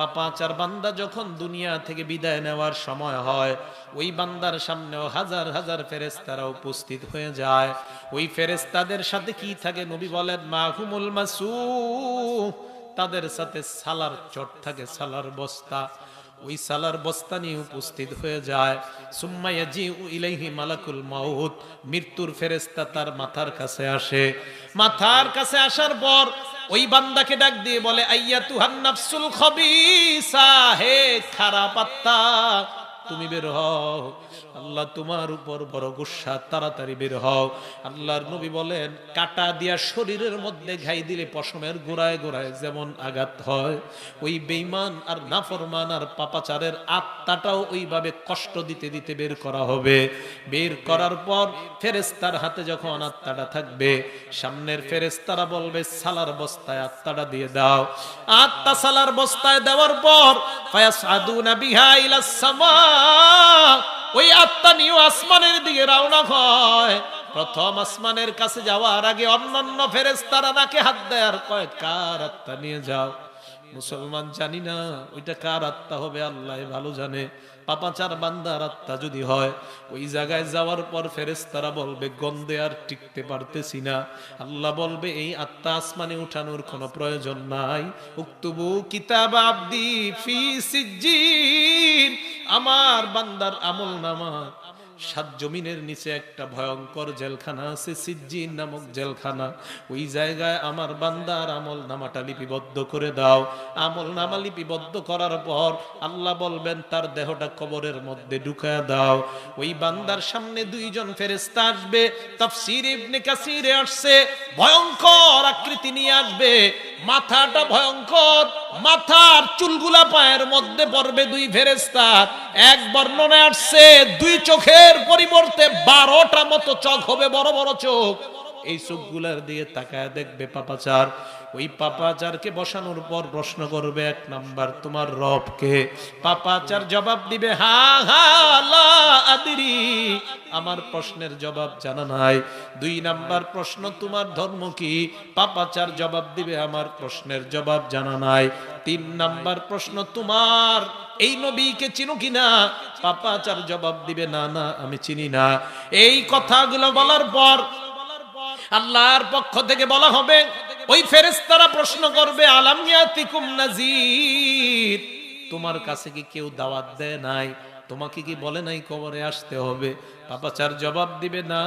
পাপাচার বান্দা যখন দুনিয়া থেকে বিদায় নেওয়ার সময় হয়, ওই বান্দার সামনেও হাজার হাজার ফেরেস্তারা উপস্থিত হয়ে যায়। ওই ফেরেস্তাদের সাথে কি থাকে নবী বলেন, মাহুমুল মাসু তাদের সাথে সালার চট থাকে, সালার বস্তা। ওই সালার বস্তা নিয়ে উপস্থিত হয়ে যায়। সুম্মাইয়া জি ইলাইহি মালাকুল মাউত, মৃত্যুর ফেরেস্তা তার মাথার কাছে আসে। মাথার কাছে আসার পর ওই বান্দাকে ডাক দিয়ে বলে আইয়া তুহান নাফসুল খবিসা হে খারাপ আত্মা তুমি বের হও। আল্লাহ তোমার উপর বড় গুসা, তাড়াতাড়ি বের হও। আল্লাহর নবী বলেন, কাটা দিয়া শরীরের মধ্যে ঘাই দিলে পশমের গোড়ায় গোড়ায় যেমন আঘাত হয়, ওই বেইমান আর নাফরমান আর পাপাচারের আত্মাটাও ওইভাবে কষ্ট দিতে দিতে বের করা হবে। বের করার পর ফেরেস্তার হাতে যখন আত্মাটা থাকবে, সামনের ফেরেস্তারা বলবে, সালার বস্তায় আত্মাটা দিয়ে দাও। আত্মা সালার বস্তায় দেওয়ার পর, ফায়াসআদুনা বিহা ইলাস সামা ওই আত্মা নিয়ে আসমানের দিকে রওনা হয়। প্রথম আসমানের কাছে যাওয়ার আগে অন্যান্য ফেরেস্তারা নাকে হাত দেয় আর কয়, কার আত্মা নিয়ে যাও? মুসলমান জানি না, ওইটা কার আত্মা হবে, আল্লাহ ভালো জানে। পাপাচার বান্দার আত্মা যদি হয়, ওই জায়গায় যাওয়ার পর ফেরেস্তারা বলবে, গন্ধে আর টিকতে পারতেছি না। আল্লাহ বলবে, এই আত্মা আসমানে উঠানোর কোনো প্রয়োজন নাই। উক্তবু কিতাব আব্দি ফি সিজ্জিন। আমার বান্দার আমল নামা। সাত জমিনের নিচে একটা ভয়ঙ্কর জেলখানা আছে, সিজ্জিন নামক জেলখানা। ওই জায়গায় আমার বান্দার আমল নামাটা লিপিবদ্ধ করে দাও। আমল নামা লিপিবদ্ধ করার পর আল্লাহ বলবেন, তার দেহটা কবরের মধ্যে ঢুকায় দাও। ওই বান্দার সামনে দুইজন ফেরেস্তা আসবে, তাফসির ইবনে কাসিরে আসছে, ভয়ঙ্কর আকৃতি নিয়ে আসবে। মাথাটা ভয়ঙ্কর। মাথার চুলগুলা পায়ের মধ্যে পড়বে দুই ফেরেস্তা এক বর্ণনায় আসছে, দুই চোখের পরিবর্তে বারোটা মতো চোখ হবে বড় বড় চোখ। এই চোখগুলার দিয়ে তাকায় দেখবে পাপাচার ওই পাপাচারকে বসানোর পর প্রশ্ন করবে, এক নাম্বার, তোমার রবকে পাপাচার জবাব দিবে, হা হা আদিরি। আমার প্রশ্নের জবাব জানা নাই। দুই নাম্বার প্রশ্ন, তোমার ধর্ম কি? পাপাচার জবাব দিবে, আমার প্রশ্নের জবাব জানা নাই। তিন নাম্বার প্রশ্ন, তোমার এই নবীকে চিনো কিনা পাপাচার জবাব দিবে, না না, আমি চিনি না। এই কথাগুলো বলার পর আল্লাহর পক্ষ থেকে বলা হবে, ওই ফেরেস্তারা প্রশ্ন করবে আলামিয়াতিকুম নাজির? তোমার কাছে কি কেউ দাওয়াত দেয় নাই? তোমাকে কি বলে নাই কবরে আসতে হবে? পাপাচার জবাব দিবে না।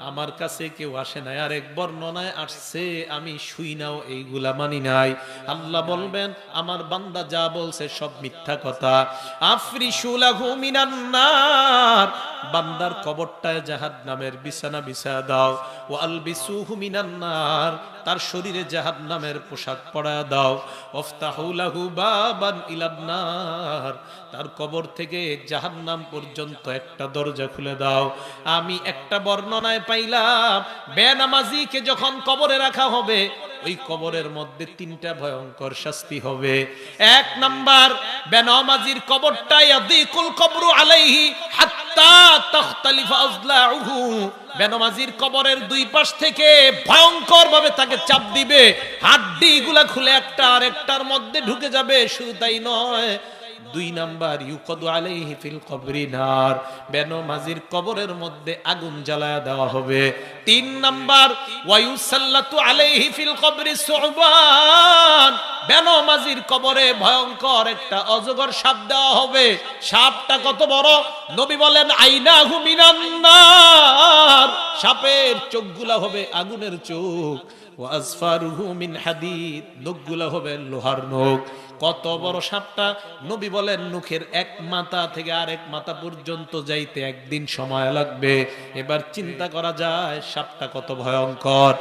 আমার কাছে কেউ আসে নাই আর এক বর্ণনায় আসছে, আমি শুই নাও, এইগুলা মানি নাই। আল্লাহ বলবেন, আমার বান্দা যা বলছে সব মিথ্যা কথা। আফরিসুলাহু মিনান নার। বান্দার কবরটায় জাহাদ নামের বিছানা বিছা দাও। ও আলবিসুহু মিনান নার। তার শরীরে জাহাদ নামের পোশাক পরায় দাও। ওফতাহুলাহু বাবান ইলান নার। তার কবর থেকে জাহান্নাম পর্যন্ত একটা দরজা খুলে দাও। আমি একটা বর্ণনায় পাইলাম, বেনামাজিকে যখন কবরে রাখা হবে, ওই কবরের মধ্যে তিনটা ভয়ঙ্কর শাস্তি হবে। এক নাম্বার, বেনামাজির কবরটাই আদিকুল কবরু আলাইহি হাত্তা তাখতালিফা আজলাউহু বেনামাজির কবরের দুই পাশ থেকে ভয়ঙ্কর ভাবে তাকে চাপ দিবে। হাড্ডি গুলা খুলে একটা আর একটার মধ্যে ঢুকে যাবে, শুধু তাই নয় দুই নাম্বার, ইউকদু আলাইহি ফিল কবরি নার বেনমাজির কবরের মধ্যে আগুন জ্বালায়া দেওয়া হবে। তিন নাম্বার, ওয়ায়ুসাল্লাতু আলাইহি ফিল কবরি সুবান বেনমাজির কবরে ভয়ঙ্কর একটা অজগর সাপ দেওয়া হবে। সাপটা কত বড়? নবী বলেন, আইনাহু মিনান নার। সাপের চোখগুলা হবে আগুনের চোখ। ওয়াজফারুহু হাদিদ। নখগুলা হবে লোহার নখ। কত বড় সাপটা? নবী বলেন মুখের এক মাথা থেকে আরেক মাথা পর্যন্ত যাইতে একদিন সময় লাগবে। এবার চিন্তা করা যায়, সাপটা কত ভয়ঙ্কর।